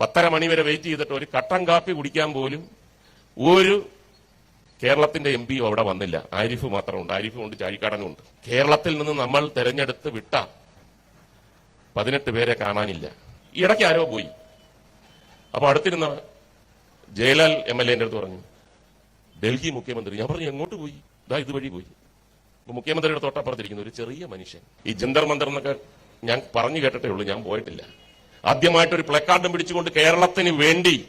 പത്തര മണി വരെ വെയിറ്റ് ചെയ്തിട്ട് ഒരു കട്ടൻ കാപ്പി കുടിക്കാൻ പോലും ഒരു കേരളത്തിന്റെ എം പിയും അവിടെ വന്നില്ല. ആരിഫ് മാത്രമുണ്ട്. ആരിഫുമുണ്ട് ഉണ്ട് ചാഴിക്കാടനുണ്ട് കേരളത്തിൽ നിന്ന് നമ്മൾ തെരഞ്ഞെടുത്ത് വിട്ട പതിനെട്ട് പേരെ കാണാനില്ല. ഈ ഇടയ്ക്ക് ആരോ പോയി. അപ്പൊ അടുത്തിരുന്ന ജയലാൽ എം എൽ എന്റെ അടുത്ത് പറഞ്ഞു ഡൽഹി മുഖ്യമന്ത്രി. ഞാൻ പറഞ്ഞു എങ്ങോട്ട് പോയി? ഇതാ ഇതുവഴി പോയി. അപ്പൊ മുഖ്യമന്ത്രിയുടെ തൊട്ടപ്പുറത്തിരിക്കുന്ന ഒരു ചെറിയ മനുഷ്യൻ. ഈ ജന്തർ മന്ദർ എന്നൊക്കെ ഞാൻ പറഞ്ഞു കേട്ടിട്ടേ ഉള്ളൂ ഞാൻ പോയിട്ടില്ല. ആദ്യമായിട്ട് ഒരു പ്ലക്കാർഡും പിടിച്ചുകൊണ്ട് കേരളത്തിന് വേണ്ടി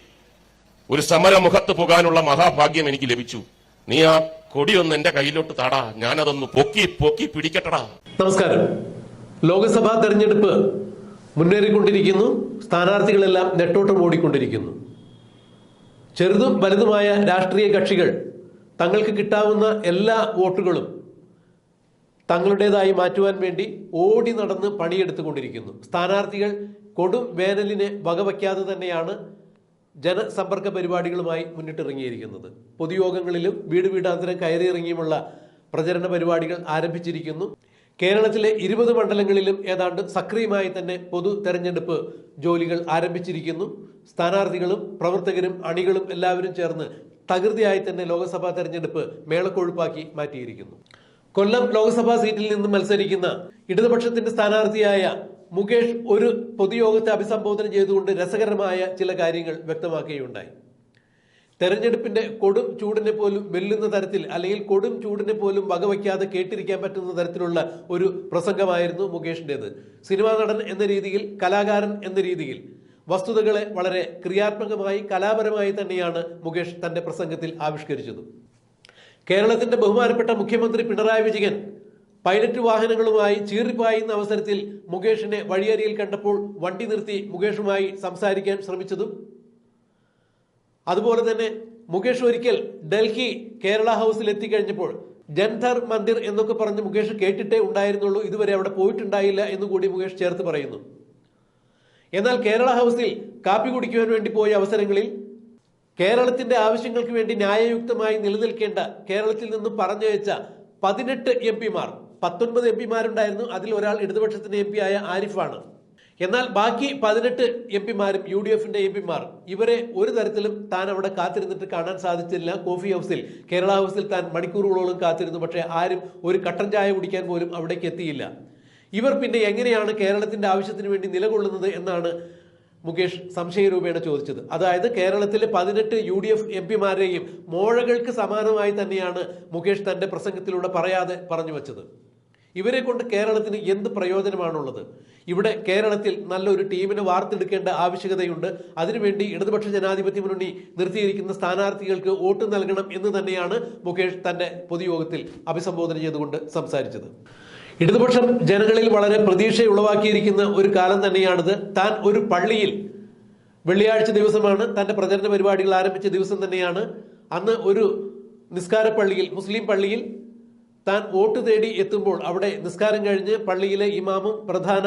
ഒരു സമരമുഖത്ത് പോകാനുള്ള മഹാഭാഗ്യം എനിക്ക് ലഭിച്ചു. നീ ആ കൊടിയൊന്ന് എന്റെ കയ്യിലോട്ട് താടാ. ഞാനതൊന്ന് പൊക്കി പൊക്കി പിടിക്കട്ടടാ. നമസ്കാരം. ലോക്സഭാ തെരഞ്ഞെടുപ്പ് മുന്നേറിക്കൊണ്ടിരിക്കുന്നു. സ്ഥാനാർത്ഥികളെല്ലാം നെട്ടോട്ടം ഓടിക്കൊണ്ടിരിക്കുന്നു. ചെറുതും വലുതുമായ രാഷ്ട്രീയ കക്ഷികൾ തങ്ങൾക്ക് കിട്ടാവുന്ന എല്ലാ വോട്ടുകളും തങ്ങളുടേതായി മാറ്റുവാൻ വേണ്ടി ഓടി നടന്ന് പണിയെടുത്തുകൊണ്ടിരിക്കുന്നു. സ്ഥാനാർത്ഥികൾ കൊടും വേനലിനെ വകവയ്ക്കാതെ തന്നെയാണ് ജനസമ്പർക്ക പരിപാടികളുമായി മുന്നിട്ടിറങ്ങിയിരിക്കുന്നത്. പൊതുയോഗങ്ങളിലും വീട് വീടാന്തരം കയറിയിറങ്ങിയുമുള്ള പ്രചരണ പരിപാടികൾ ആരംഭിച്ചിരിക്കുന്നു. കേരളത്തിലെ ഇരുപത് മണ്ഡലങ്ങളിലും ഏതാണ്ട് സക്രിയമായി തന്നെ പൊതു തെരഞ്ഞെടുപ്പ് ജോലികൾ ആരംഭിച്ചിരിക്കുന്നു. സ്ഥാനാർത്ഥികളും പ്രവർത്തകരും അണികളും എല്ലാവരും ചേർന്ന് തകൃതിയായി തന്നെ ലോക്സഭാ തെരഞ്ഞെടുപ്പ് മേളക്കൊഴുപ്പാക്കി മാറ്റിയിരിക്കുന്നു. കൊല്ലം ലോക്സഭാ സീറ്റിൽ നിന്ന് മത്സരിക്കുന്ന ഇടതുപക്ഷത്തിന്റെ സ്ഥാനാർത്ഥിയായ മുകേഷ് ഒരു പൊതുയോഗത്തെ അഭിസംബോധന ചെയ്തുകൊണ്ട് രസകരമായ ചില കാര്യങ്ങൾ വ്യക്തമാക്കുകയുണ്ടായി. തെരഞ്ഞെടുപ്പിന്റെ കൊടും ചൂടിനെ പോലും വെല്ലുന്ന തരത്തിൽ അല്ലെങ്കിൽ കൊടും ചൂടിനെ പോലും വകവയ്ക്കാതെ കേട്ടിരിക്കാൻ പറ്റുന്ന തരത്തിലുള്ള ഒരു പ്രസംഗമായിരുന്നു മുകേഷിന്റേത്. സിനിമാ നടൻ എന്ന രീതിയിൽ കലാകാരൻ എന്ന രീതിയിൽ വസ്തുതകളെ വളരെ ക്രിയാത്മകമായി കലാപരമായി തന്നെയാണ് മുകേഷ് തന്റെ പ്രസംഗത്തിൽ ആവിഷ്കരിച്ചത്. കേരളത്തിന്റെ ബഹുമാനപ്പെട്ട മുഖ്യമന്ത്രി പിണറായി വിജയൻ പൈലറ്റ് വാഹനങ്ങളുമായി ചീറിപ്പായുന്ന അവസരത്തിൽ മുകേഷിനെ വഴിയരിയിൽ കണ്ടപ്പോൾ വണ്ടി നിർത്തി മുകേഷുമായി സംസാരിക്കാൻ ശ്രമിച്ചതും അതുപോലെ തന്നെ മുകേഷ് ഒരിക്കൽ ഡൽഹി കേരള ഹൗസിൽ എത്തിക്കഴിഞ്ഞപ്പോൾ ജൻധർ മന്ദിർ എന്നൊക്കെ പറഞ്ഞ് മുകേഷ് കേട്ടിട്ടേ ഉണ്ടായിരുന്നുള്ളൂ ഇതുവരെ അവിടെ പോയിട്ടുണ്ടായില്ല എന്ന് കൂടി മുകേഷ് ചേർത്ത് പറയുന്നു. എന്നാൽ കേരള ഹൗസിൽ കാപ്പി കുടിക്കുവാൻ വേണ്ടി പോയ അവസരങ്ങളിൽ കേരളത്തിന്റെ ആവശ്യങ്ങൾക്ക് വേണ്ടി ന്യായയുക്തമായി നിലനിൽക്കേണ്ട കേരളത്തിൽ നിന്നും പറഞ്ഞയച്ച പതിനെട്ട് എം പിമാർ പത്തൊൻപത് എം പിമാരുണ്ടായിരുന്നു. അതിൽ ഒരാൾ ഇടതുപക്ഷത്തിന്റെ എം ആയ ആരിഫാണ്. എന്നാൽ ബാക്കി പതിനെട്ട് എം പിമാരും യു ഡി എഫിന്റെ എം പിമാർ. ഇവരെ ഒരു തരത്തിലും താൻ അവിടെ കാത്തിരുന്നിട്ട് കാണാൻ സാധിച്ചില്ല. കോഫി ഹൗസിൽ കേരള ഹൗസിൽ താൻ മണിക്കൂറുകളോളം കാത്തിരുന്നു. പക്ഷേ ആരും ഒരു കട്ടൻ ചായ കുടിക്കാൻ പോലും അവിടേക്ക് എത്തിയില്ല. ഇവർ പിന്നെ എങ്ങനെയാണ് കേരളത്തിന്റെ ആവശ്യത്തിന് വേണ്ടി നിലകൊള്ളുന്നത് എന്നാണ് മുകേഷ് സംശയരൂപേണ ചോദിച്ചത്. അതായത് കേരളത്തിലെ പതിനെട്ട് യു ഡി എഫ് എം പിമാരെയും മോഴകൾക്ക് സമാനമായി തന്നെയാണ് മുകേഷ് തന്റെ പ്രസംഗത്തിലൂടെ പറയാതെ പറഞ്ഞു വച്ചത്. ഇവരെ കൊണ്ട് കേരളത്തിന് എന്ത് പ്രയോജനമാണുള്ളത്? ഇവിടെ കേരളത്തിൽ നല്ലൊരു ടീമിനെ വാർത്തെടുക്കേണ്ട ആവശ്യകതയുണ്ട്. അതിനുവേണ്ടി ഇടതുപക്ഷ ജനാധിപത്യ മുന്നണി നിർത്തിയിരിക്കുന്ന സ്ഥാനാർത്ഥികൾക്ക് വോട്ട് നൽകണം എന്ന് തന്നെയാണ് മുകേഷ് തന്റെ പൊതുയോഗത്തിൽ അഭിസംബോധന ചെയ്തുകൊണ്ട് സംസാരിച്ചത്. ഇടതുപക്ഷം ജനങ്ങളിൽ വളരെ പ്രതീക്ഷ ഉളവാക്കിയിരിക്കുന്ന ഒരു കാലം തന്നെയാണിത്. താൻ ഒരു പള്ളിയിൽ വെള്ളിയാഴ്ച ദിവസമാണ് തന്റെ പ്രചരണ പരിപാടികൾ ആരംഭിച്ച ദിവസം തന്നെയാണ്. അന്ന് ഒരു നിസ്കാര പള്ളിയിൽ മുസ്ലിം പള്ളിയിൽ താൻ വോട്ട് തേടി എത്തുമ്പോൾ അവിടെ നിസ്കാരം കഴിഞ്ഞ് പള്ളിയിലെ ഇമാമും പ്രധാന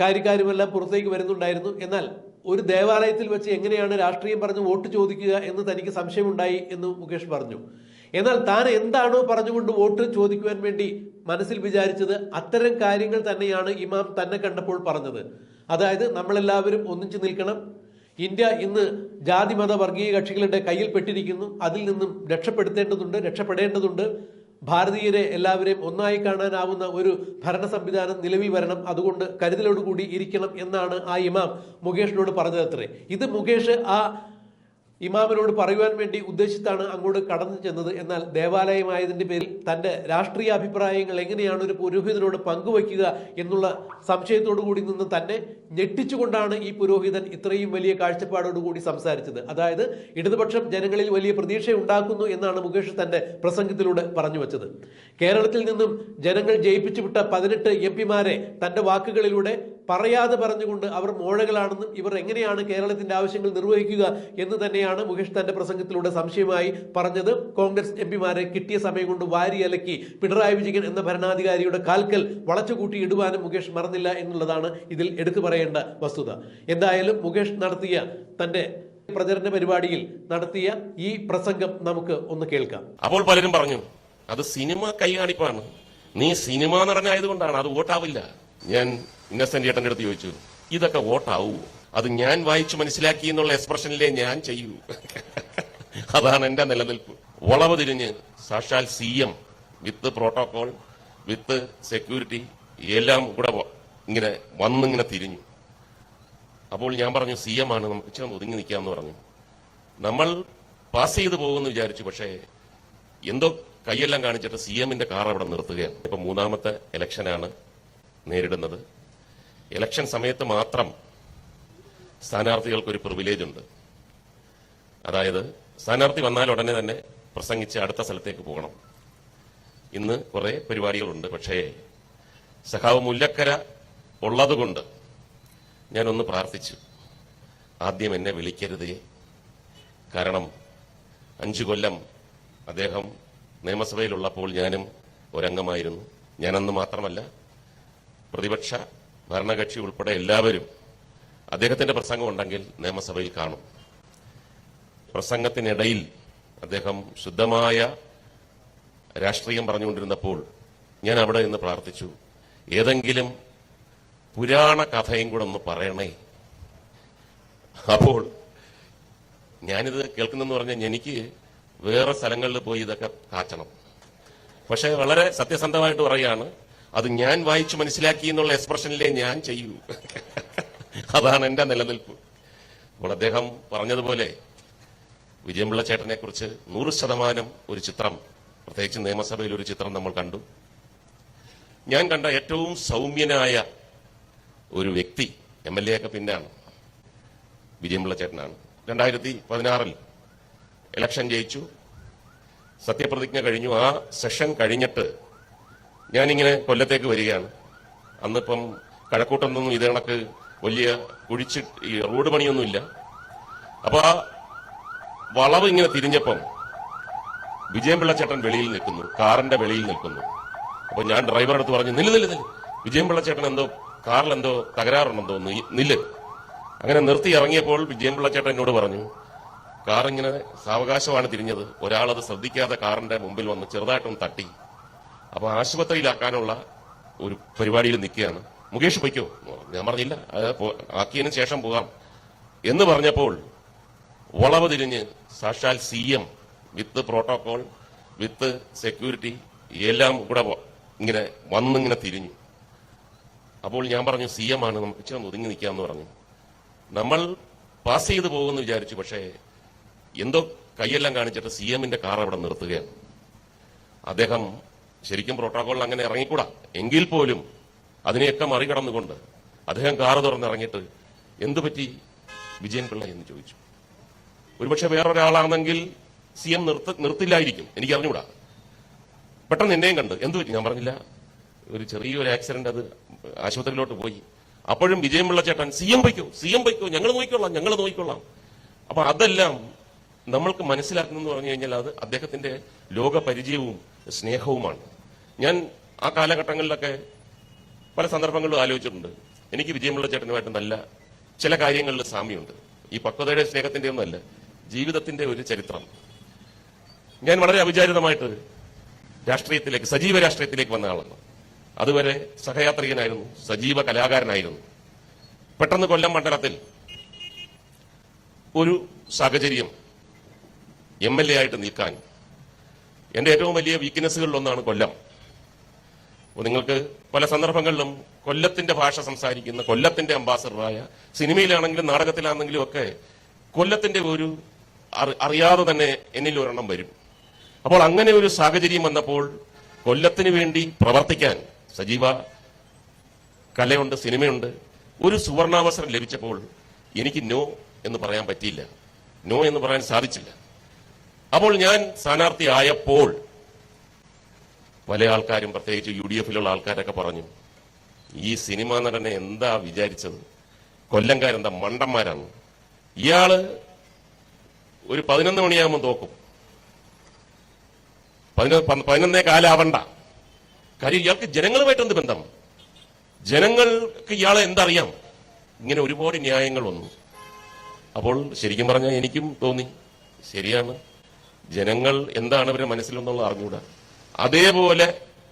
കാര്യക്കാരുമെല്ലാം പുറത്തേക്ക് വരുന്നുണ്ടായിരുന്നു. എന്നാൽ ഒരു ദേവാലയത്തിൽ വെച്ച് എങ്ങനെയാണ് രാഷ്ട്രീയം പറഞ്ഞ് വോട്ട് ചോദിക്കുക എന്ന് തനിക്ക് സംശയമുണ്ടായി എന്ന് മുകേഷ് പറഞ്ഞു. എന്നാൽ താൻ എന്താണോ പറഞ്ഞുകൊണ്ട് വോട്ട് ചോദിക്കുവാൻ വേണ്ടി മനസ്സിൽ വിചാരിച്ചത് അത്തരം കാര്യങ്ങൾ തന്നെയാണ് ഇമാം തന്നെ കണ്ടപ്പോൾ പറഞ്ഞത്. അതായത് നമ്മളെല്ലാവരും ഒന്നിച്ചു നിൽക്കണം. ഇന്ത്യ ഇന്ന് ജാതി മത വർഗീയ കക്ഷികളുടെ കയ്യിൽ പെട്ടിരിക്കുന്നു. അതിൽ നിന്നും രക്ഷപ്പെടുത്തേണ്ടതുണ്ട് രക്ഷപ്പെടേണ്ടതുണ്ട്. ഭാരതീയരെ എല്ലാവരെയും ഒന്നായി കാണാനാവുന്ന ഒരു ഭരണ സംവിധാനം നിലവിൽ വരണം. അതുകൊണ്ട് കരുതലോടുകൂടി ഇരിക്കണം എന്നാണ് ആ ഇമാം മുകേഷിനോട് പറഞ്ഞതത്രേ. ഇത് മുകേഷ് ആ ഇമാമിനോട് പറയുവാൻ വേണ്ടി ഉദ്ദേശിച്ചാണ് അങ്ങോട്ട് കടന്നു ചെന്നത്. എന്നാൽ ദേവാലയമായതിന്റെ പേരിൽ തന്റെ രാഷ്ട്രീയ അഭിപ്രായങ്ങൾ എങ്ങനെയാണ് ഒരു പുരോഹിതനോട് പങ്കുവയ്ക്കുക എന്നുള്ള സംശയത്തോടു കൂടി നിന്ന് തന്നെ ഞെട്ടിച്ചുകൊണ്ടാണ് ഈ പുരോഹിതൻ ഇത്രയും വലിയ കാഴ്ചപ്പാടോടുകൂടി സംസാരിച്ചത്. അതായത് ഇടതുപക്ഷം ജനങ്ങളിൽ വലിയ പ്രതീക്ഷ ഉണ്ടാക്കുന്നു എന്നാണ് മുകേഷ് തന്റെ പ്രസംഗത്തിലൂടെ പറഞ്ഞു വച്ചത്. കേരളത്തിൽ നിന്നും ജനങ്ങൾ ജയിപ്പിച്ചു വിട്ട പതിനെട്ട് എം പിമാരെ വാക്കുകളിലൂടെ പറയാതെ പറഞ്ഞുകൊണ്ട് അവർ മോഴകളാണെന്നും ഇവർ എങ്ങനെയാണ് കേരളത്തിന്റെ ആവശ്യങ്ങൾ നിർവഹിക്കുക എന്ന് തന്നെയാണ് മുകേഷ് തന്റെ പ്രസംഗത്തിലൂടെ സംശയമായി പറഞ്ഞത്. കോൺഗ്രസ് എം പിമാരെ കിട്ടിയ സമയം കൊണ്ട് വാരി അലക്കി പിണറായി വിജയൻ എന്ന ഭരണാധികാരിയുടെ കാൽക്കൽ വളച്ചുകൂട്ടി ഇടുവാനും മുകേഷ് മറന്നില്ല എന്നുള്ളതാണ് ഇതിൽ എടുത്തു പറയേണ്ട വസ്തുത. എന്തായാലും മുകേഷ് നടത്തിയ തന്റെ പ്രചരണ പരിപാടിയിൽ നടത്തിയ ഈ പ്രസംഗം നമുക്ക് ഒന്ന് കേൾക്കാം. അപ്പോൾ പലരും പറഞ്ഞു അത് സിനിമ കൈകാണിപ്പാണ്. നീ സിനിമ നടനായതുകൊണ്ടാണ് അത് വോട്ടാവില്ല. ഞാൻ ഇന്നസെന്റ് ചേട്ടന്റെ അടുത്ത് ചോദിച്ചു ഇതൊക്കെ വോട്ടാവൂ? അത് ഞാൻ വായിച്ചു മനസ്സിലാക്കി എന്നുള്ള എക്സ്പ്രഷനിലേ ഞാൻ ചെയ്യൂ. അതാണ് എന്റെ നിലനിൽപ്പ്. വളവ് തിരിഞ്ഞ് സാക്ഷാൽ C M with protocol with security എല്ലാം കൂടെ ഇങ്ങനെ വന്നിങ്ങനെ തിരിഞ്ഞു. അപ്പോൾ ഞാൻ പറഞ്ഞു സി എം ആണ് നമുക്ക് ഇച്ചിരി ഒതുങ്ങി നിൽക്കാമെന്ന് പറഞ്ഞു. നമ്മൾ പാസ് ചെയ്തു പോകുമെന്ന് വിചാരിച്ചു പക്ഷേ എന്തോ കൈയെല്ലാം കാണിച്ചിട്ട് സി എമ്മിന്റെ കാർ അവിടെ നിർത്തുകയാണ്. ഇപ്പൊ മൂന്നാമത്തെ ഇലക്ഷനാണ് നേരിടുന്നത്. ഇലക്ഷൻ സമയത്ത് മാത്രം സ്ഥാനാർത്ഥികൾക്ക് ഒരു പ്രിവിലേജ് ഉണ്ട്. അതായത് സ്ഥാനാർത്ഥി വന്നാൽ ഉടനെ തന്നെ പ്രസംഗിച്ച് അടുത്ത സ്ഥലത്തേക്ക് പോകണം. ഇന്ന് കുറെ പരിപാടികളുണ്ട്. പക്ഷേ സഖാവ് മുല്ലക്കര ഉള്ളതുകൊണ്ട് ഞാനൊന്ന് പ്രാർത്ഥിച്ചു. ആദ്യം എന്നെ വിളിക്കരുതേ. കാരണം അഞ്ചു കൊല്ലം അദ്ദേഹം നിയമസഭയിലുള്ളപ്പോൾ ഞാനും ഒരംഗമായിരുന്നു. ഞാനന്ന് മാത്രമല്ല പ്രതിപക്ഷ ഭരണകക്ഷി ഉൾപ്പെടെ എല്ലാവരും അദ്ദേഹത്തിന്റെ പ്രസംഗം ഉണ്ടെങ്കിൽ നിയമസഭയിൽ കാണും. പ്രസംഗത്തിനിടയിൽ അദ്ദേഹം ശുദ്ധമായ രാഷ്ട്രീയം പറഞ്ഞുകൊണ്ടിരുന്നപ്പോൾ ഞാൻ അവിടെ നിന്ന് പ്രാർത്ഥിച്ചു ഏതെങ്കിലും പുരാണ കഥയും കൂടെ ഒന്ന് പറയണേ. അപ്പോൾ ഞാനിത് കേൾക്കുന്നെന്ന് പറഞ്ഞാൽ എനിക്ക് വേറെ സ്ഥലങ്ങളിൽ പോയി ഇതൊക്കെ കാച്ചണം. പക്ഷെ വളരെ സത്യസന്ധമായിട്ട് പറയാണ് അത് ഞാൻ വായിച്ചു മനസ്സിലാക്കി എന്നുള്ള എക്സ്പ്രഷനിലേ ഞാൻ ചെയ്യൂ. അതാണ് എന്റെ നിലനിൽപ്പ്. അപ്പോൾ അദ്ദേഹം പറഞ്ഞതുപോലെ വിജയമുള്ള ചേട്ടനെ കുറിച്ച് നൂറ് ശതമാനം ഒരു ചിത്രം പ്രത്യേകിച്ച് നിയമസഭയിൽ ഒരു ചിത്രം നമ്മൾ കണ്ടു. ഞാൻ കണ്ട ഏറ്റവും സൗമ്യനായ ഒരു വ്യക്തി എം എൽ എ ഒക്കെ പിന്നാണ്. വിജയമുള്ള ചേട്ടനാണ്. രണ്ടായിരത്തി പതിനാറിൽ ഇലക്ഷൻ ജയിച്ചു. സത്യപ്രതിജ്ഞ കഴിഞ്ഞു. ആ സെഷൻ കഴിഞ്ഞിട്ട് ഞാനിങ്ങനെ കൊല്ലത്തേക്ക് വരികയാണ്. അന്നിപ്പം കഴക്കൂട്ടൊന്നും ഇത് കണക്ക് വലിയ കുഴിച്ച് ഈ റോഡ് പണിയൊന്നുമില്ല. അപ്പൊ ആ വളവ് ഇങ്ങനെ തിരിഞ്ഞപ്പം വിജയൻപിള്ള ചേട്ടൻ വെളിയിൽ നിൽക്കുന്നു കാറിന്റെ വെളിയിൽ നിൽക്കുന്നു. അപ്പൊ ഞാൻ ഡ്രൈവറുടെ അടുത്ത് പറഞ്ഞു നില്ല് നില്ല് നില്ല്. വിജയൻപിള്ള ചേട്ടൻ എന്തോ കാറിൽ എന്തോ തകരാറുണ്ടെന്തോ നി- നില്ല്. അങ്ങനെ നിർത്തി ഇറങ്ങിയപ്പോൾ വിജയൻപിള്ള ചേട്ടൻ എന്നോട് പറഞ്ഞു കാർ ഇങ്ങനെ സാവകാശമാണ് തിരിഞ്ഞത്. ഒരാളത് ശ്രദ്ധിക്കാതെ കാറിന്റെ മുമ്പിൽ വന്ന് ചെറുതായിട്ടൊന്ന് തട്ടി. അപ്പൊ ആശുപത്രിയിലാക്കാനുള്ള ഒരു പരിപാടിയിൽ നിൽക്കുകയാണ്. മുകേഷ് പൊയ്ക്കോ. ഞാൻ പറഞ്ഞില്ല. ആക്കിയതിന് ശേഷം പോകാം. എന്ന് പറഞ്ഞപ്പോൾ വളവ് തിരിഞ്ഞ് സാക്ഷാൽ C M with protocol with security എല്ലാം കൂടെ ഇങ്ങനെ വന്നിങ്ങനെ തിരിഞ്ഞു. അപ്പോൾ ഞാൻ പറഞ്ഞു സി എം ആണ് നമുക്ക് ഇച്ചിരി ഒതുങ്ങി നിൽക്കാമെന്ന് പറഞ്ഞു. നമ്മൾ പാസ് ചെയ്തു പോകുമെന്ന് വിചാരിച്ചു പക്ഷേ എന്തോ കൈയെല്ലാം കാണിച്ചിട്ട് സി എമ്മിന്റെ കാർ അവിടെ നിർത്തുകയാണ്. അദ്ദേഹം ശരിക്കും പ്രോട്ടോകോളിൽ അങ്ങനെ ഇറങ്ങിക്കൂടാ. എങ്കിൽ പോലും അതിനെയൊക്കെ മറികടന്നുകൊണ്ട് അദ്ദേഹം കാറ് തുറന്നിറങ്ങിയിട്ട് എന്തു പറ്റി വിജയൻ പിള്ള എന്ന് ചോദിച്ചു. ഒരുപക്ഷെ വേറൊരാളാണെങ്കിൽ സി എം നിർത്ത നിർത്തില്ലായിരിക്കും. എനിക്ക് അറിഞ്ഞൂടാ. പെട്ടെന്ന് എന്നെയും കണ്ട്. എന്തു പറ്റി? ഞാൻ പറഞ്ഞില്ല. ഒരു ചെറിയൊരു ആക്സിഡന്റ് അത് ആശുപത്രിയിലോട്ട് പോയി. അപ്പോഴും വിജയൻപിള്ള ചേട്ടൻ സി എം വയ്ക്കോ സി എം വയ്ക്കോ ഞങ്ങൾ നോക്കിക്കൊള്ളാം ഞങ്ങൾ നോക്കിക്കൊള്ളാം. അപ്പൊ അതെല്ലാം നമ്മൾക്ക് മനസ്സിലാക്കുന്നെന്ന് പറഞ്ഞു കഴിഞ്ഞാൽ അത് അദ്ദേഹത്തിന്റെ ലോകപരിചയവും സ്നേഹവുമാണ്. ഞാൻ ആ കാലഘട്ടങ്ങളിലൊക്കെ പല സന്ദർഭങ്ങളിലും ആലോചിച്ചിട്ടുണ്ട്. എനിക്ക് വിജയമുള്ള ചേട്ടനുമായിട്ട് നല്ല ചില കാര്യങ്ങളിൽ സാമ്യമുണ്ട്. ഈ പക്വതയുടെ സ്നേഹത്തിന്റെ ഒന്നല്ല ജീവിതത്തിന്റെ ഒരു ചരിത്രം. ഞാൻ വളരെ അവിചാരിതമായിട്ട് രാഷ്ട്രീയത്തിലേക്ക് സജീവ രാഷ്ട്രീയത്തിലേക്ക് വന്ന ആളാണ്. അതുവരെ സഹയാത്രികനായിരുന്നു സജീവ കലാകാരനായിരുന്നു. പെട്ടെന്ന് കൊല്ലം മണ്ഡലത്തിൽ ഒരു സാഹചര്യം എം എൽ എ ആയിട്ട് നിൽക്കാൻ എന്റെ ഏറ്റവും വലിയ വീക്ക്നെസ്സുകളിലൊന്നാണ് കൊല്ലം. നിങ്ങൾക്ക് പല സന്ദർഭങ്ങളിലും കൊല്ലത്തിന്റെ ഭാഷ സംസാരിക്കുന്ന കൊല്ലത്തിന്റെ അംബാസഡറായ സിനിമയിലാണെങ്കിലും നാടകത്തിലാണെങ്കിലും ഒക്കെ കൊല്ലത്തിന്റെ ഒരു അറി- അറിയാതെ തന്നെ എന്നിൽ ഒരെണ്ണം വരും. അപ്പോൾ അങ്ങനെ ഒരു സാഹചര്യം വന്നപ്പോൾ കൊല്ലത്തിന് വേണ്ടി പ്രവർത്തിക്കാൻ സജീവ കലയുണ്ട് സിനിമയുണ്ട്. ഒരു സുവർണാവസരം ലഭിച്ചപ്പോൾ എനിക്ക് നോ എന്ന് പറയാൻ പറ്റിയില്ല. നോ എന്ന് പറയാൻ സാധിച്ചില്ല. അപ്പോൾ ഞാൻ സ്ഥാനാർത്ഥി ആയപ്പോൾ പല ആൾക്കാരും പ്രത്യേകിച്ച് യു ഡി എഫിലുള്ള ആൾക്കാരൊക്കെ പറഞ്ഞു ഈ സിനിമാ നടനെ എന്താ വിചാരിച്ചത്? കൊല്ലംകാരെന്താ മണ്ടന്മാരാണ്? ഇയാൾ ഒരു പതിനൊന്ന് മണിയാകുമ്പോൾ തോക്കും. പതിനൊന്ന് കാലാവണ്ട. കാര്യം ഇയാൾക്ക് ജനങ്ങളുമായിട്ട് എന്ത് ബന്ധം? ജനങ്ങൾക്ക് ഇയാളെ എന്തറിയാം? ഇങ്ങനെ ഒരുപാട് ന്യായങ്ങൾ വന്നു. അപ്പോൾ ശരിക്കും പറഞ്ഞാൽ എനിക്കും തോന്നി ശരിയാണ്. ജനങ്ങൾ എന്താണ് അവരുടെ മനസ്സിലെന്നുള്ള അറിഞ്ഞൂടാ അതേപോലെ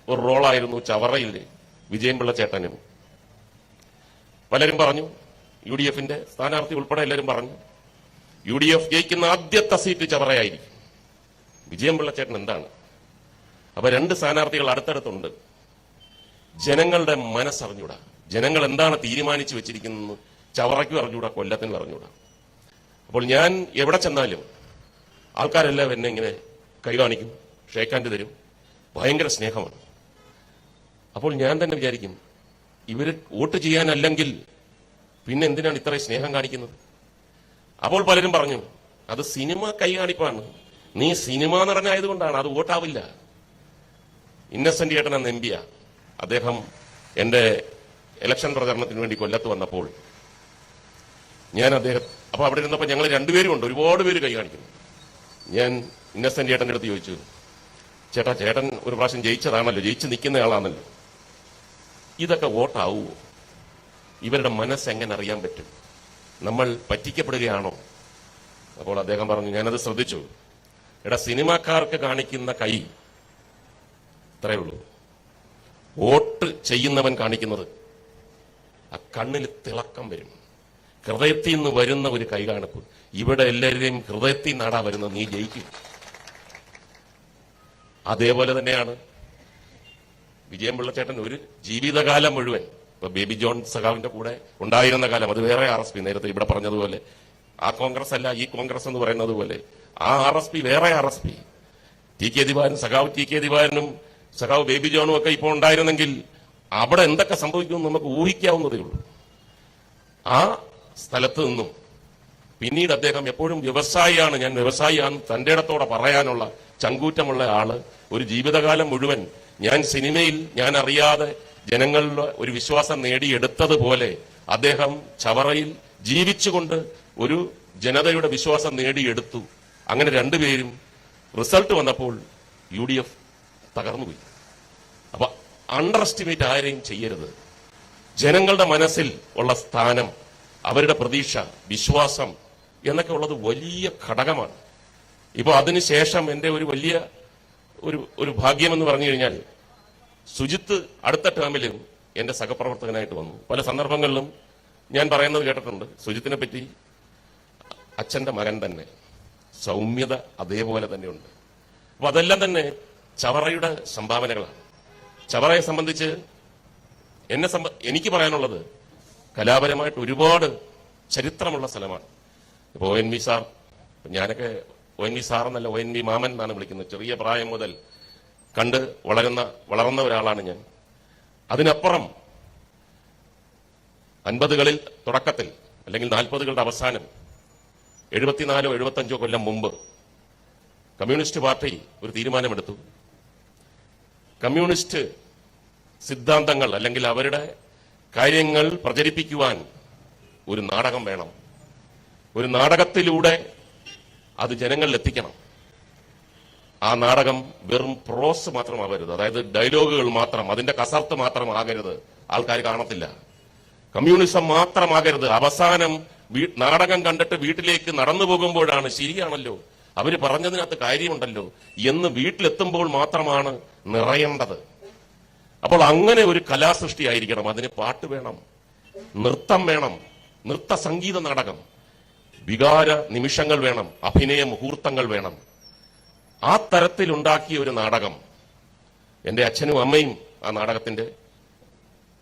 ഒരു റോളായിരുന്നു ചവറയിൽ വിജയൻപിള്ള ചേട്ടനും. പലരും പറഞ്ഞു യു ഡി എഫിന്റെ സ്ഥാനാർത്ഥി ഉൾപ്പെടെ എല്ലാവരും പറഞ്ഞു യു ഡി എഫ് ജയിക്കുന്ന ആദ്യത്തെ സീറ്റ് ചവറയായിരിക്കും. വിജയൻപിള്ള പിള്ളച്ചേട്ടൻ എന്താണ്? അപ്പൊ രണ്ട് സ്ഥാനാർത്ഥികൾ അടുത്തടുത്തുണ്ട്. ജനങ്ങളുടെ മനസ്സറിഞ്ഞൂടാ. ജനങ്ങൾ എന്താണ് തീരുമാനിച്ചു വെച്ചിരിക്കുന്നത് ചവറയ്ക്കും അറിഞ്ഞൂടാ കൊല്ലത്തിനും അറിഞ്ഞൂടാ. അപ്പോൾ ഞാൻ എവിടെ ചെന്നാലും ആൾക്കാരെല്ലാം എന്നെ ഇങ്ങനെ കൈ കാണിക്കും ഷേക്കാൻഡ് തരും. ഭയങ്കര സ്നേഹമാണ്. അപ്പോൾ ഞാൻ തന്നെ വിചാരിക്കും ഇവർ വോട്ട് ചെയ്യാനല്ലെങ്കിൽ പിന്നെ എന്തിനാണ് ഇത്രയും സ്നേഹം കാണിക്കുന്നത്? അപ്പോൾ പലരും പറഞ്ഞു അത് സിനിമ കൈ കാണിപ്പാണ് നീ സിനിമ നടനായതുകൊണ്ടാണ് അത് വോട്ടാവില്ല. ഇന്നസെന്റ് ചേട്ടൻ എന്ന എം പിയാ അദ്ദേഹം എന്റെ ഇലക്ഷൻ പ്രചരണത്തിന് വേണ്ടി കൊല്ലത്ത് വന്നപ്പോൾ ഞാൻ അദ്ദേഹം അപ്പൊ അവിടെ ഇരുന്നപ്പോൾ ഞങ്ങൾ രണ്ടുപേരും ഉണ്ട് ഒരുപാട് പേര് കൈ കാണിക്കുന്നു ഞാൻ ഇന്നസെന്റ് ചേട്ടന്റെ അടുത്ത് ചോദിച്ചു ചേട്ടാ ചേട്ടൻ ഒരു പ്രാവശ്യം ജയിച്ചതാണല്ലോ ജയിച്ച് നിൽക്കുന്ന ആളാണല്ലോ ഇതൊക്കെ വോട്ടാവുമോ ഇവരുടെ മനസ്സ് എങ്ങനെ അറിയാൻ പറ്റും? നമ്മൾ പറ്റിക്കപ്പെടുകയാണോ? അപ്പോൾ അദ്ദേഹം പറഞ്ഞു ഞാനത് ശ്രദ്ധിച്ചു. എടാ സിനിമാക്കാർക്ക് കാണിക്കുന്ന കൈ ഇത്രയേ ഉള്ളൂ. വോട്ട് ചെയ്യുന്നവൻ കാണിക്കുന്നത് ആ കണ്ണിൽ തിളക്കം വരും. ഹൃദയത്തിൽ നിന്ന് വരുന്ന ഒരു കൈ കാണിപ്പ് ഇവിടെ എല്ലാവരുടെയും ഹൃദയത്തിൽ നാടാ വരുന്നത്. നീ ജയിക്കും. അതേപോലെ തന്നെയാണ് വിജയം പിള്ളച്ചേട്ടൻ ഒരു ജീവിതകാലം മുഴുവൻ. ഇപ്പൊ ബേബി ജോൺ സഖാവിന്റെ കൂടെ ഉണ്ടായിരുന്ന കാലം. അത് വേറെ ആർ എസ് പി നേരത്തെ ഇവിടെ പറഞ്ഞതുപോലെ. ആ കോൺഗ്രസ് അല്ല ഈ കോൺഗ്രസ് എന്ന് പറയുന്നത് പോലെ. ആ ആർ എസ് പി വേറെ R S P. T K Divakaran സഖാവ് ടി കെ ദിവാരനും സഖാവ് ബേബി ജോണും ഒക്കെ ഇപ്പോൾ ഉണ്ടായിരുന്നെങ്കിൽ അവിടെ എന്തൊക്കെ സംഭവിക്കുമെന്ന് നമുക്ക് ഊഹിക്കാവുന്നതേ ഉള്ളൂ. ആ സ്ഥലത്ത് നിന്നും പിന്നീട് അദ്ദേഹം എപ്പോഴും വ്യവസായിയാണ്. ഞാൻ വ്യവസായിയാണ് തന്റെ ഇടത്തോടെ പറയാനുള്ള ചങ്കൂറ്റമുള്ള ആൾ. ഒരു ജീവിതകാലം മുഴുവൻ ഞാൻ സിനിമയിൽ ഞാൻ അറിയാതെ ജനങ്ങളിൽ ഒരു വിശ്വാസം നേടിയെടുത്തതുപോലെ അദ്ദേഹം ചവറയിൽ ജീവിച്ചുകൊണ്ട് ഒരു ജനതയുടെ വിശ്വാസം നേടിയെടുത്തു. അങ്ങനെ രണ്ടുപേരും റിസൾട്ട് വന്നപ്പോൾ യു ഡി എഫ് തകർന്നുപോയി. അപ്പൊ അണ്ടർ എസ്റ്റിമേറ്റ് ആരെയും ചെയ്യരുത്. ജനങ്ങളുടെ മനസ്സിൽ ഉള്ള സ്ഥാനം അവരുടെ പ്രതീക്ഷ വിശ്വാസം എന്നൊക്കെ ഉള്ളത് വലിയ ഘടകമാണ്. ഇപ്പോൾ അതിനുശേഷം എന്റെ ഒരു വലിയ ഒരു ഒരു ഭാഗ്യമെന്ന് പറഞ്ഞു കഴിഞ്ഞാൽ സുജിത്ത് അടുത്ത ടേമിലും എന്റെ സഹപ്രവർത്തകനായിട്ട് വന്നു. പല സന്ദർഭങ്ങളിലും ഞാൻ പറയുന്നത് കേട്ടിട്ടുണ്ട് സുജിത്തിനെ പറ്റി അച്ഛന്റെ മകൻ തന്നെ സൗമ്യത അതേപോലെ തന്നെയുണ്ട് അപ്പൊ അതെല്ലാം തന്നെ ചവറയുടെ സംഭാവനകളാണ്. ചവറയെ സംബന്ധിച്ച് എന്നെ സംബ എനിക്ക് പറയാനുള്ളത് കലാപരമായിട്ട് ഒരുപാട് ചരിത്രമുള്ള സ്ഥലമാണ്. ഇപ്പൊ ഒ എൻ വി സാർ ഞാനൊക്കെ ഒ എൻ വി സാർ എന്നല്ല ഒ എൻ വി മാമൻ എന്നാണ് വിളിക്കുന്നത്. ചെറിയ പ്രായം മുതൽ കണ്ട് വളരുന്ന വളർന്ന ഒരാളാണ് ഞാൻ. അതിനപ്പുറം അൻപതുകളിൽ തുടക്കത്തിൽ അല്ലെങ്കിൽ നാൽപ്പതുകളുടെ അവസാനം എഴുപത്തിനാലോ എഴുപത്തഞ്ചോ കൊല്ലം മുമ്പ് കമ്മ്യൂണിസ്റ്റ് പാർട്ടി ഒരു തീരുമാനമെടുത്തു. കമ്മ്യൂണിസ്റ്റ് സിദ്ധാന്തങ്ങൾ അല്ലെങ്കിൽ അവരുടെ കാര്യങ്ങൾ പ്രചരിപ്പിക്കുവാൻ ഒരു നാടകം വേണം. ഒരു നാടകത്തിലൂടെ അത് ജനങ്ങളിൽ എത്തിക്കണം ആ നാടകം വെറും പ്രോസ് മാത്രമാവരുത്. അതായത് ഡയലോഗുകൾ മാത്രം അതിന്റെ കസർത്ത് മാത്രമാകരുത് ആൾക്കാർ കാണത്തില്ല. കമ്മ്യൂണിസം മാത്രമാകരുത്. അവസാനം നാടകം കണ്ടിട്ട് വീട്ടിലേക്ക് നടന്നു പോകുമ്പോഴാണ് ശരിയാണല്ലോ. അവർ പറഞ്ഞതിനകത്ത് കാര്യമുണ്ടല്ലോ. എന്ന് വീട്ടിലെത്തുമ്പോൾ മാത്രമാണ് നിറയേണ്ടത്. അപ്പോൾ അങ്ങനെ ഒരു കലാസൃഷ്ടി ആയിരിക്കണം അതിന് പാട്ട് വേണം നൃത്തം വേണം നൃത്ത സംഗീത നാടകം. വികാര നിമിഷങ്ങൾ വേണം അഭിനയ മുഹൂർത്തങ്ങൾ വേണം. ആ തരത്തിലുണ്ടാക്കിയ ഒരു നാടകം എന്റെ അച്ഛനും അമ്മയും ആ നാടകത്തിന്റെ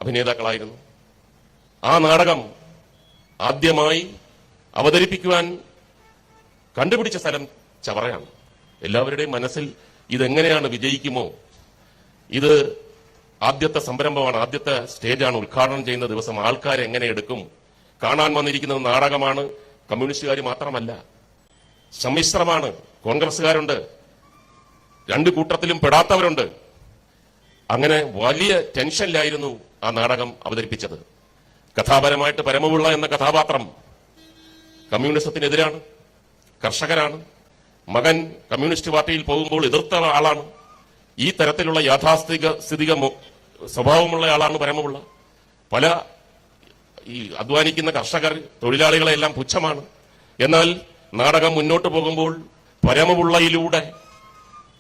അഭിനേതാക്കളായിരുന്നു. ആ നാടകം ആദ്യമായി അവതരിപ്പിക്കുവാൻ കണ്ടുപിടിച്ച സ്ഥലം ചവറയാണ്. എല്ലാവരുടെയും മനസ്സിൽ ഇതെങ്ങനെയാണ് വിജയിക്കുമോ? ഇത് ആദ്യത്തെ സംരംഭമാണ് ആദ്യത്തെ സ്റ്റേജാണ് ഉദ്ഘാടനം ചെയ്യുന്ന ദിവസം ആൾക്കാരെ എങ്ങനെ എടുക്കും? കാണാൻ വന്നിരിക്കുന്നത് നാടകമാണ് കമ്മ്യൂണിസ്റ്റുകാർ മാത്രമല്ല സമ്മിശ്രമാണ്. കോൺഗ്രസ്സുകാരുണ്ട് രണ്ട് കൂട്ടത്തിലും പെടാത്തവരുണ്ട്. അങ്ങനെ വലിയ ടെൻഷനിലായിരുന്നു ആ നാടകം അവതരിപ്പിച്ചത്. കഥാപരമായിട്ട് പരമപിള്ള എന്ന കഥാപാത്രം കമ്മ്യൂണിസത്തിനെതിരാണ് കർഷകരാണ്. മകൻ കമ്മ്യൂണിസ്റ്റ് പാർട്ടിയിൽ പോകുമ്പോൾ എതിർത്ത ആളാണ്. ഈ തരത്തിലുള്ള യാഥാസ്ഥിക സ്ഥിതിക സ്വഭാവമുള്ള ആളാണ് പരമപിള്ള. പല ഈ അധ്വാനിക്കുന്ന കർഷകർ തൊഴിലാളികളെല്ലാം പുച്ഛമാണ്. എന്നാൽ നാടകം മുന്നോട്ട് പോകുമ്പോൾ പരമപുള്ളയിലൂടെ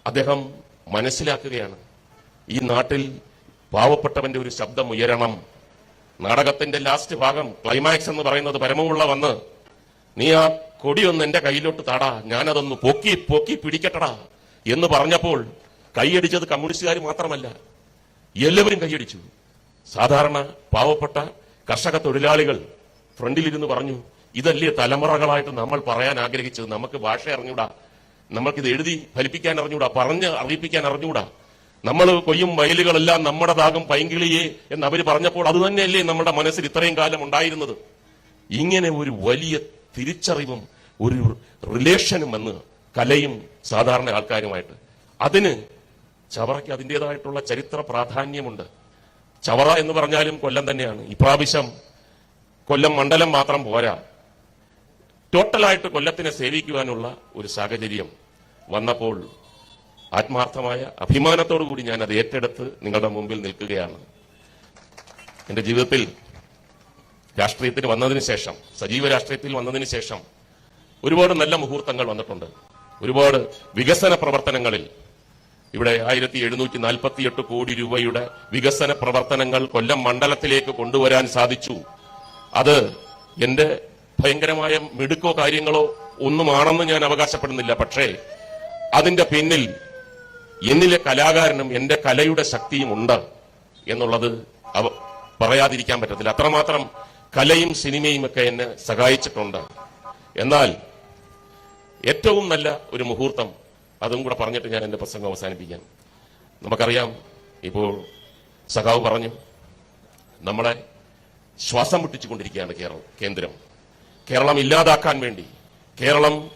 അദ്ദേഹം മനസ്സിലാക്കുകയാണ്. ഈ നാട്ടിൽ പാവപ്പെട്ടവന്റെ ഒരു ശബ്ദം ഉയരണം. നാടകത്തിന്റെ ലാസ്റ്റ് ഭാഗം ക്ലൈമാക്സ് എന്ന് പറയുന്നത് പരമമുള്ള വന്ന് നീ ആ കൊടിയൊന്ന് എന്റെ കയ്യിലോട്ട് താടാ ഞാനതൊന്ന് പൊക്കി പൊക്കി പിടിക്കട്ടടാ എന്ന് പറഞ്ഞപ്പോൾ കൈയടിച്ചത് കമ്മ്യൂണിസ്റ്റുകാർ മാത്രമല്ല എല്ലാവരും കൈയടിച്ചു. സാധാരണ പാവപ്പെട്ട കർഷക തൊഴിലാളികൾ ഫ്രണ്ടിലിരുന്ന് പറഞ്ഞു ഇതല്ലേ തലമുറകളായിട്ട് നമ്മൾ പറയാൻ ആഗ്രഹിച്ചത്. നമുക്ക് ഭാഷ അറിഞ്ഞൂടാ. നമ്മൾക്കിത് എഴുതി ഫലിപ്പിക്കാൻ അറിഞ്ഞൂടാ. പറഞ്ഞ് അറിയിപ്പിക്കാൻ അറിഞ്ഞൂടാ. നമ്മൾ കൊയ്യും വയലുകളെല്ലാം നമ്മുടെതാകും പൈങ്കിളിയെ എന്ന് അവർ പറഞ്ഞപ്പോൾ അത് തന്നെയല്ലേ നമ്മുടെ മനസ്സിൽ ഇത്രയും കാലം ഉണ്ടായിരുന്നത്. ഇങ്ങനെ ഒരു വലിയ തിരിച്ചറിവും ഒരു റിലേഷനും എന്ന് കലയും സാധാരണ ആൾക്കാരുമായിട്ട്. അതിന് ചവറയ്ക്ക് അതിന്റെതായിട്ടുള്ള ചരിത്ര പ്രാധാന്യമുണ്ട്. ചവറ എന്ന് പറഞ്ഞാലും കൊല്ലം തന്നെയാണ്. ഇപ്രാവശ്യം കൊല്ലം മണ്ഡലം മാത്രം പോരാ. ടോട്ടലായിട്ട് കൊല്ലത്തിനെ സേവിക്കുവാനുള്ള ഒരു സാഹചര്യം വന്നപ്പോൾ ആത്മാർത്ഥമായ അഭിമാനത്തോടു കൂടി ഞാൻ അത് ഏറ്റെടുത്ത് നിങ്ങളുടെ മുമ്പിൽ നിൽക്കുകയാണ്. എന്റെ ജീവിതത്തിൽ രാഷ്ട്രീയത്തിൽ വന്നതിന് ശേഷം സജീവ രാഷ്ട്രീയത്തിൽ വന്നതിന് ശേഷം ഒരുപാട് നല്ല മുഹൂർത്തങ്ങൾ വന്നിട്ടുണ്ട്. ഒരുപാട് വികസന പ്രവർത്തനങ്ങളിൽ ഇവിടെ ആയിരത്തി എഴുന്നൂറ്റി നാൽപ്പത്തിയെട്ട് കോടി രൂപയുടെ വികസന പ്രവർത്തനങ്ങൾ കൊല്ലം മണ്ഡലത്തിലേക്ക് കൊണ്ടുവരാൻ സാധിച്ചു. അത് എന്റെ ഭയങ്കരമായ മിടുക്കോ കാര്യങ്ങളോ ഒന്നുമാണെന്ന് ഞാൻ അവകാശപ്പെടുന്നില്ല. പക്ഷേ അതിന്റെ പിന്നിൽ എന്നിലെ കലാകാരനും എന്റെ കലയുടെ ശക്തിയും ഉണ്ട് എന്നുള്ളത് പറയാതിരിക്കാൻ പറ്റത്തില്ല. അത്രമാത്രം കലയും സിനിമയും ഒക്കെ എന്നെ സഹായിച്ചിട്ടുണ്ട്. എന്നാൽ ഏറ്റവും നല്ല ഒരു മുഹൂർത്തം അതും കൂടെ പറഞ്ഞിട്ട് ഞാൻ എന്റെ പ്രസംഗം അവസാനിപ്പിക്കാം. നമുക്കറിയാം ഇപ്പോൾ സഖാവ് പറഞ്ഞു നമ്മളെ ശ്വാസം മുട്ടിച്ചുകൊണ്ടിരിക്കുകയാണ് കേരളം കേന്ദ്രം. കേരളം ഇല്ലാതാക്കാൻ വേണ്ടി കേരളം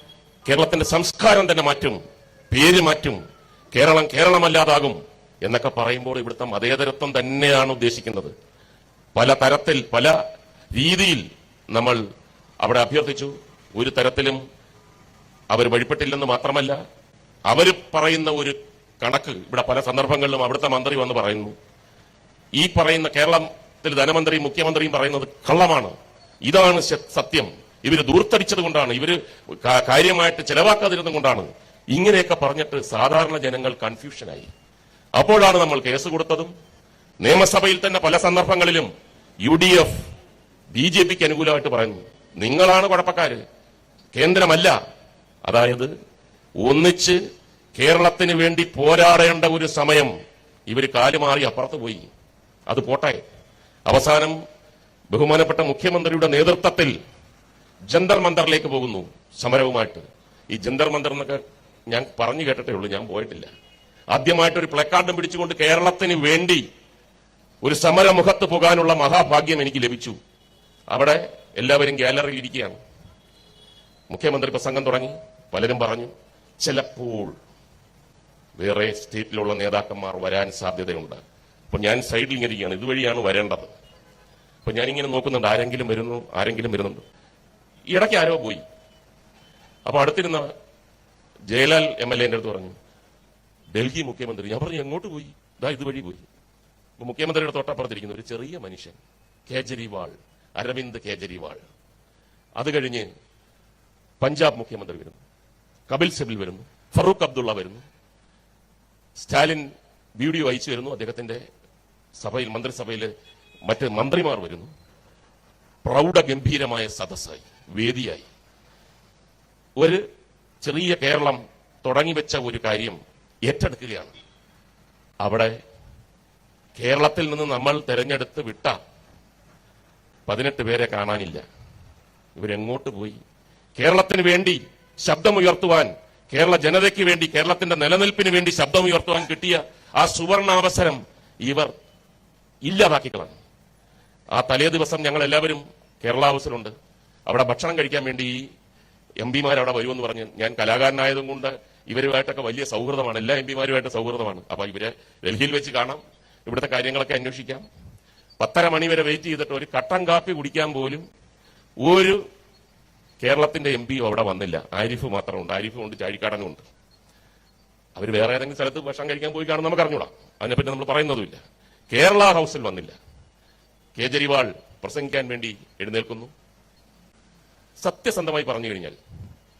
കേരളത്തിന്റെ സംസ്കാരം തന്നെ മാറ്റും പേര് മാറ്റും കേരളം കേരളമല്ലാതാകും എന്നൊക്കെ പറയുമ്പോൾ ഇവിടുത്തെ മതേതരത്വം തന്നെയാണ് ഉദ്ദേശിക്കുന്നത്. പല തരത്തിൽ പല രീതിയിൽ നമ്മൾ അവിടെ അഭ്യർത്ഥിച്ചു. ഒരു തരത്തിലും അവർ വഴിപ്പെട്ടില്ലെന്ന് മാത്രമല്ല അവർ പറയുന്ന ഒരു കണക്ക് ഇവിടെ പല സന്ദർഭങ്ങളിലും അവിടുത്തെ മന്ത്രി വന്ന് പറയുന്നു. ഈ പറയുന്ന കേരളത്തിൽ ധനമന്ത്രിയും മുഖ്യമന്ത്രിയും പറയുന്നത് കള്ളമാണ്. ഇതാണ് സത്യം. ഇവർ ദൂർത്തടിച്ചത് കൊണ്ടാണ്. ഇവർ കാര്യമായിട്ട് ചെലവാക്കാതിരുന്നത് കൊണ്ടാണ്. ഇങ്ങനെയൊക്കെ പറഞ്ഞിട്ട് സാധാരണ ജനങ്ങൾ കൺഫ്യൂഷനായി. അപ്പോഴാണ് നമ്മൾ കേസ് കൊടുത്തതും നിയമസഭയിൽ തന്നെ പല സന്ദർഭങ്ങളിലും U D F B J പിക്ക് അനുകൂലമായിട്ട് പറയുന്നു. നിങ്ങളാണ് കുഴപ്പക്കാര്. കേന്ദ്രമല്ല. അതായത് ഒന്നിച്ച് കേരളത്തിന് വേണ്ടി പോരാടേണ്ട ഒരു സമയം ഇവർ കാലുമാറി അപ്പുറത്ത് പോയി. അത് പോട്ടെ. അവസാനം ബഹുമാനപ്പെട്ട മുഖ്യമന്ത്രിയുടെ നേതൃത്വത്തിൽ ജന്തർ മന്ദറിലേക്ക് പോകുന്നു സമരവുമായിട്ട്. ഈ ജന്തർ മന്ദർ എന്നൊക്കെ ഞാൻ പറഞ്ഞു കേട്ടിട്ടേ ഉള്ളൂ ഞാൻ പോയിട്ടില്ല. ആദ്യമായിട്ട് ഒരു പ്ലക്കാർഡും പിടിച്ചുകൊണ്ട് കേരളത്തിന് വേണ്ടി ഒരു സമരമുഖത്ത് പോകാനുള്ള മഹാഭാഗ്യം എനിക്ക് ലഭിച്ചു. അവിടെ എല്ലാവരും ഗാലറിയിൽ ഇരിക്കുകയാണ്. മുഖ്യമന്ത്രി പ്രസംഗം തുടങ്ങി പലരും പറഞ്ഞു ചിലപ്പോൾ വേറെ സ്റ്റേറ്റിലുള്ള നേതാക്കന്മാർ വരാൻ സാധ്യതയുണ്ട്. അപ്പൊ ഞാൻ സൈഡിൽ ഇങ്ങനെ ഇരിക്കുകയാണ്. ഇതുവഴിയാണ് വരേണ്ടത്. അപ്പൊ ഞാനിങ്ങനെ നോക്കുന്നുണ്ട്. ആരെങ്കിലും വരുന്നു? ആരെങ്കിലും വരുന്നുണ്ട്. ഇടയ്ക്ക് ആരോ പോയി. അപ്പൊ അടുത്തിരുന്ന ജയലാൽ എം എൽ എന്റെ അടുത്ത് പറഞ്ഞു ഡൽഹി മുഖ്യമന്ത്രി. ഞാൻ പറഞ്ഞു എങ്ങോട്ട് പോയി? ഇതാ ഇതുവഴി പോയി. മുഖ്യമന്ത്രിയുടെ തൊട്ടപ്പുറത്തിരിക്കുന്ന ഒരു ചെറിയ മനുഷ്യൻ കേജ്രിവാൾ അരവിന്ദ് കേജ്രിവാൾ. അത് കഴിഞ്ഞ് പഞ്ചാബ് മുഖ്യമന്ത്രി വരുന്നു. കപിൽ സിബിൽ വരുന്നു. ഫറൂഖ് അബ്ദുള്ള വരുന്നു. സ്റ്റാലിൻ വീഡിയോ അയച്ചു വരുന്നു അദ്ദേഹത്തിന്റെ സഭയിൽ മന്ത്രിസഭയിൽ മറ്റ് മന്ത്രിമാർ വരുന്നു. പ്രൗഢഗംഭീരമായ സദസ്സായി വേദിയായി. ഒരു ചെറിയ കേരളം തുടങ്ങി വെച്ച ഒരു കാര്യം ഏറ്റെടുക്കുകയാണ്. അവിടെ കേരളത്തിൽ നിന്ന് നമ്മൾ തെരഞ്ഞെടുത്ത് വിട്ട പതിനെട്ട് പേരെ കാണാനില്ല. ഇവരെങ്ങോട്ട് പോയി? കേരളത്തിന് വേണ്ടി ശബ്ദമുയർത്തുവാൻ കേരള ജനതയ്ക്ക് വേണ്ടി കേരളത്തിന്റെ നിലനിൽപ്പിന് വേണ്ടി ശബ്ദമുയർത്തുവാൻ കിട്ടിയ ആ സുവർണാവസരം ഇവർ ഇല്ലാതാക്കി കളഞ്ഞു ആ തലേ ദിവസം ഞങ്ങൾ എല്ലാവരും കേരള ഹൗസിലുണ്ട്. അവിടെ ഭക്ഷണം കഴിക്കാൻ വേണ്ടി ഈ എം പിമാർ അവിടെ വരുമെന്ന് പറഞ്ഞ് ഞാൻ കലാകാരനായതും കൊണ്ട് ഇവരുമായിട്ടൊക്കെ വലിയ സൗഹൃദമാണ്. എല്ലാ എം പിമാരുമായിട്ട് സൗഹൃദമാണ്. അപ്പൊ ഇവരെ ഡൽഹിയിൽ വെച്ച് കാണാം. ഇവിടുത്തെ കാര്യങ്ങളൊക്കെ അന്വേഷിക്കാം. പത്തര മണി വരെ വെയിറ്റ് ചെയ്തിട്ട് ഒരു കട്ടൻ കാപ്പി കുടിക്കാൻ പോലും ഒരു കേരളത്തിന്റെ എം പിയും അവിടെ വന്നില്ല. ആരിഫ് മാത്രമുണ്ട്. ആരിഫും ഉണ്ട് ചാഴിക്കാടനും ഉണ്ട് അവർ വേറെ ഏതെങ്കിലും സ്ഥലത്ത് ഭക്ഷണം കഴിക്കാൻ പോയി കാണും നമുക്ക് അറിഞ്ഞൂടാം. അതിനെപ്പറ്റി നമ്മൾ പറയുന്നതുമില്ല. കേരള ഹൗസിൽ വന്നില്ല. കേജരിവാൾ പ്രസംഗിക്കാൻ വേണ്ടി എഴുന്നേൽക്കുന്നു. സത്യസന്ധമായി പറഞ്ഞു കഴിഞ്ഞാൽ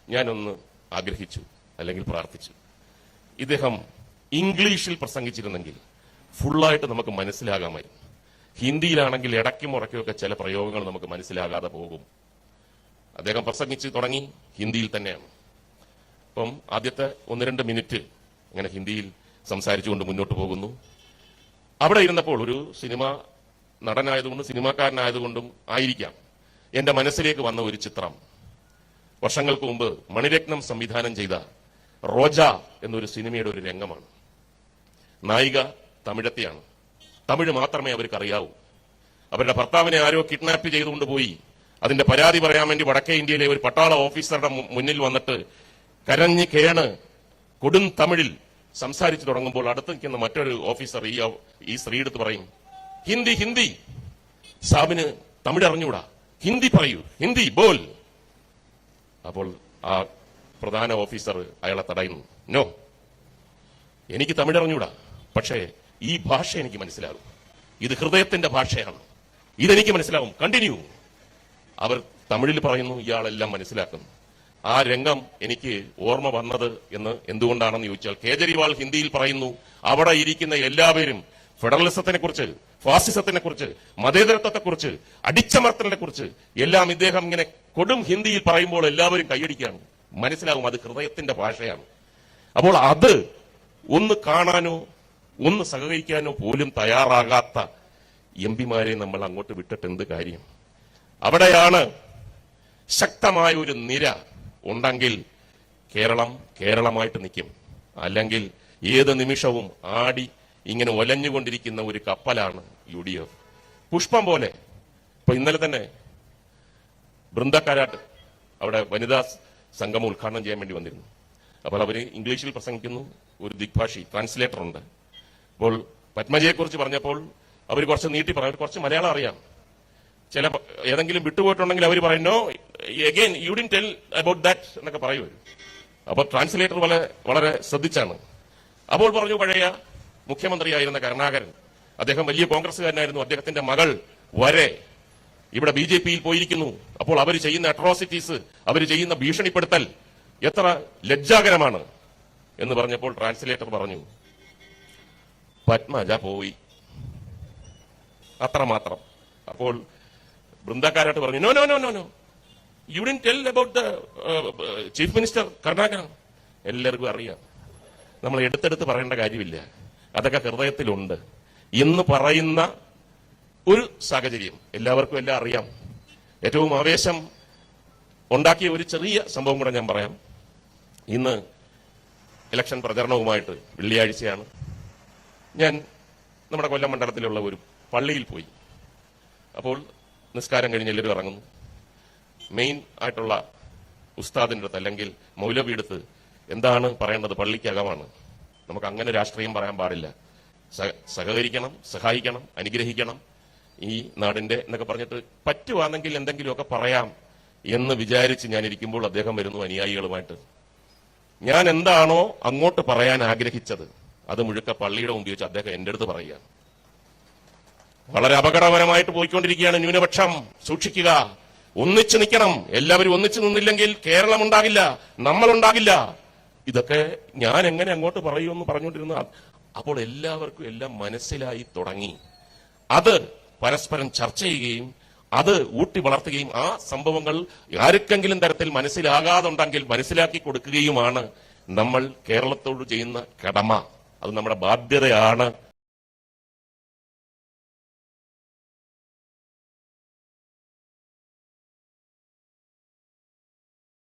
ഞാനൊന്ന് ആഗ്രഹിച്ചു അല്ലെങ്കിൽ പ്രാർത്ഥിച്ചു. ഇദ്ദേഹം ഇംഗ്ലീഷിൽ പ്രസംഗിച്ചിരുന്നെങ്കിൽ ഫുള്ളായിട്ട് നമുക്ക് മനസ്സിലാകാമായിരുന്നു. ഹിന്ദിയിലാണെങ്കിൽ ഇടയ്ക്കും ഒക്കെ ചില പ്രയോഗങ്ങൾ നമുക്ക് മനസ്സിലാകാതെ പോകും. അദ്ദേഹം പ്രസംഗിച്ച് തുടങ്ങി. ഹിന്ദിയിൽ തന്നെയാണ്. അപ്പം ആദ്യത്തെ ഒന്ന് രണ്ട് മിനിറ്റ് ഇങ്ങനെ ഹിന്ദിയിൽ സംസാരിച്ചുകൊണ്ട് മുന്നോട്ട് പോകുന്നു. അവിടെ ഇരുന്നപ്പോൾ ഒരു സിനിമ നടനായതുകൊണ്ടും സിനിമാക്കാരനായതുകൊണ്ടും ആയിരിക്കാം എന്റെ മനസ്സിലേക്ക് വന്ന ഒരു ചിത്രം. വർഷങ്ങൾക്ക് മുമ്പ് മണിരത്നം സംവിധാനം ചെയ്ത റോജ എന്നൊരു സിനിമയുടെ ഒരു രംഗമാണ്. നായിക തമിഴത്തെയാണ്. തമിഴ് മാത്രമേ അവർക്ക് അറിയാവൂ അവരുടെ ഭർത്താവിനെ ആരോ കിഡ്നാപ്പ് ചെയ്തുകൊണ്ട് പോയി. അതിന്റെ പരാതി പറയാൻ വേണ്ടി വടക്കേ ഇന്ത്യയിലെ ഒരു പട്ടാള ഓഫീസറുടെ മുന്നിൽ വന്നിട്ട് കരഞ്ഞ് കേണ് കൊടും തമിഴിൽ സംസാരിച്ചു തുടങ്ങുമ്പോൾ അടുത്ത് നിൽക്കുന്ന മറ്റൊരു ഓഫീസർ ഈ ഈ സ്ത്രീ എടുത്ത് പറയും ഹിന്ദി ഹിന്ദി. സാബിന് തമിഴ് അറിഞ്ഞുകൂടാ. ഹിന്ദി പറയൂ. ഹിന്ദി ബോൽ അപ്പോൾ ആ പ്രധാന ഓഫീസർ അയാളെ തടയുന്നു. നോ. എനിക്ക് തമിഴ് അറിഞ്ഞുകൂടാ. പക്ഷേ ഈ ഭാഷ എനിക്ക് മനസ്സിലാകും. ഇത് ഹൃദയത്തിന്റെ ഭാഷയാണ്. ഇതെനിക്ക് മനസ്സിലാവും കണ്ടിന്യൂ. അവർ തമിഴിൽ പറയുന്നു ഇയാളെല്ലാം മനസ്സിലാക്കുന്നു. ആ രംഗം എനിക്ക് ഓർമ്മ വന്നത് എന്ന് എന്തുകൊണ്ടാണെന്ന് ചോദിച്ചാൽ കേജ്രിവാൾ ഹിന്ദിയിൽ പറയുന്നു അവിടെ ഇരിക്കുന്ന എല്ലാവരും ഫെഡറലിസത്തിനെ കുറിച്ച് ഫാസിസത്തിനെ കുറിച്ച് മതേതരത്വത്തെ കുറിച്ച് അടിച്ചമർത്തലിനെ കുറിച്ച് എല്ലാം ഇദ്ദേഹം ഇങ്ങനെ കൊടും ഹിന്ദിയിൽ പറയുമ്പോൾ എല്ലാവരും കൈയടിക്കുകയാണ്. മനസ്സിലാവും അത് ഹൃദയത്തിന്റെ ഭാഷയാണ്. അപ്പോൾ അത് ഒന്ന് കാണാനോ ഒന്ന് സഹകരിക്കാനോ പോലും തയ്യാറാകാത്ത എം പിമാരെ നമ്മൾ അങ്ങോട്ട് വിട്ടിട്ട് എന്ത് കാര്യം? അവിടെയാണ് ശക്തമായ ഒരു നിര ഉണ്ടെങ്കിൽ കേരളം കേരളമായിട്ട് നിൽക്കും. അല്ലെങ്കിൽ ഏത് നിമിഷവും ആടി ഇങ്ങനെ ഒലഞ്ഞുകൊണ്ടിരിക്കുന്ന ഒരു കപ്പലാണ് യു ഡി എഫ്. പുഷ്പം പോലെ. ഇപ്പൊ ഇന്നലെ തന്നെ ബൃന്ദക്കാരാട്ട് അവിടെ വനിതാ സംഗമം ഉദ്ഘാടനം ചെയ്യാൻ വേണ്ടി വന്നിരുന്നു. അപ്പോൾ അവർ ഇംഗ്ലീഷിൽ പ്രസംഗിക്കുന്നു. ഒരു ദിഗ്ഭാഷി ട്രാൻസ്ലേറ്റർ ഉണ്ട്. അപ്പോൾ പത്മജയെക്കുറിച്ച് പറഞ്ഞപ്പോൾ അവർ കുറച്ച് നീട്ടി പറഞ്ഞു. കുറച്ച് മലയാളം അറിയാം. ചില ഏതെങ്കിലും വിട്ടുപോയിട്ടുണ്ടെങ്കിൽ അവർ പറയുന്നോ again you didn't tell about that എന്നൊക്കെ പറയും അവർ. അപ്പോൾ ട്രാൻസ്ലേറ്റർ വളരെ വളരെ ശ്രദ്ധിച്ചാണ്. അപ്പോൾ പറഞ്ഞു പഴയ മുഖ്യമന്ത്രിയായിരുന്ന കരുണാകരൻ അദ്ദേഹം വലിയ കോൺഗ്രസ്സുകാരനായിരുന്നു അദ്ദേഹത്തിന്റെ മകൾ വരെ ഇവിടെ ബി ജെ പിയിൽ പോയിരിക്കുന്നു. അപ്പോൾ അവർ ചെയ്യുന്ന അട്രോസിറ്റീസ് അവർ ചെയ്യുന്ന ഭീഷണിപ്പെടുത്തൽ എത്ര ലജ്ജാകരമാണ് എന്ന് പറഞ്ഞപ്പോൾ ട്രാൻസ്ലേറ്റർ പറഞ്ഞു പത്മജ പോയി. അത്രമാത്രം. അപ്പോൾ ബൃന്ദക്കാരായിട്ട് പറഞ്ഞു. No no no no no you didn't tell about the chief minister Karnataka എല്ലാവർക്കും അറിയാം. നമ്മൾ എടുത്തെടുത്ത് പറയേണ്ട കാര്യമില്ല. അതൊക്കെ ഹൃദയത്തിലുണ്ട്. എന്ന് പറയുന്ന ഒരു സാഹചര്യം എല്ലാവർക്കും എല്ലാം അറിയാം. ഏറ്റവും ആവേശം ഉണ്ടാക്കിയ ഒരു ചെറിയ സംഭവം കൂടെ ഞാൻ പറയാം. ഇന്ന് ഇലക്ഷൻ പ്രചരണവുമായിട്ട് വെള്ളിയാഴ്ചയാണ്. ഞാൻ നമ്മുടെ കൊല്ലം മണ്ഡലത്തിലുള്ള ഒരു പള്ളിയിൽ പോയി. അപ്പോൾ നിസ്കാരം കഴിഞ്ഞ് എല്ലാവരും ഇറങ്ങുന്നു. മെയിൻ ആയിട്ടുള്ള ഉസ്താദിന്റെ അടുത്ത് അല്ലെങ്കിൽ മൗലവിയെടുത്ത് എന്താണ് പറയേണ്ടത് പള്ളിക്കകമാണ്. നമുക്ക് അങ്ങനെ രാഷ്ട്രീയം പറയാൻ പാടില്ല. സഹകരിക്കണം സഹായിക്കണം അനുഗ്രഹിക്കണം. ഈ നാടിന്റെ എന്നൊക്കെ പറഞ്ഞിട്ട് പറ്റുവാണെങ്കിൽ എന്തെങ്കിലുമൊക്കെ പറയാം എന്ന് വിചാരിച്ച് ഞാൻ ഇരിക്കുമ്പോൾ അദ്ദേഹം വരുന്നു അനുയായികളുമായിട്ട്. ഞാൻ എന്താണോ അങ്ങോട്ട് പറയാൻ ആഗ്രഹിച്ചത് അത് മുഴുക്ക പള്ളിയുടെ മുമ്പിൽ വെച്ച് അദ്ദേഹം എന്റെ അടുത്ത് പറയുക വളരെ അപകടകരമായിട്ട് പോയിക്കൊണ്ടിരിക്കുകയാണ് ന്യൂനപക്ഷം. സൂക്ഷിക്കുക. ഒന്നിച്ചു നിൽക്കണം. എല്ലാവരും ഒന്നിച്ചു നിന്നില്ലെങ്കിൽ കേരളം ഉണ്ടാകില്ല നമ്മൾ ഉണ്ടാകില്ല ഇതൊക്കെ ഞാൻ എങ്ങനെ അങ്ങോട്ട് പറയുമെന്ന് പറഞ്ഞുകൊണ്ടിരുന്ന അപ്പോൾ എല്ലാവർക്കും എല്ലാം മനസ്സിലായി തുടങ്ങി. അത് പരസ്പരം ചർച്ച ചെയ്യുകയും അത് ഊട്ടി വളർത്തുകയും ആ സംഭവങ്ങൾ ആർക്കെങ്കിലും തരത്തിൽ മനസ്സിലാകാതുണ്ടെങ്കിൽ മനസ്സിലാക്കി കൊടുക്കുകയുമാണ് നമ്മൾ കേരളത്തോട് ചെയ്യുന്ന കടമ. അത് നമ്മുടെ ബാധ്യതയാണ്.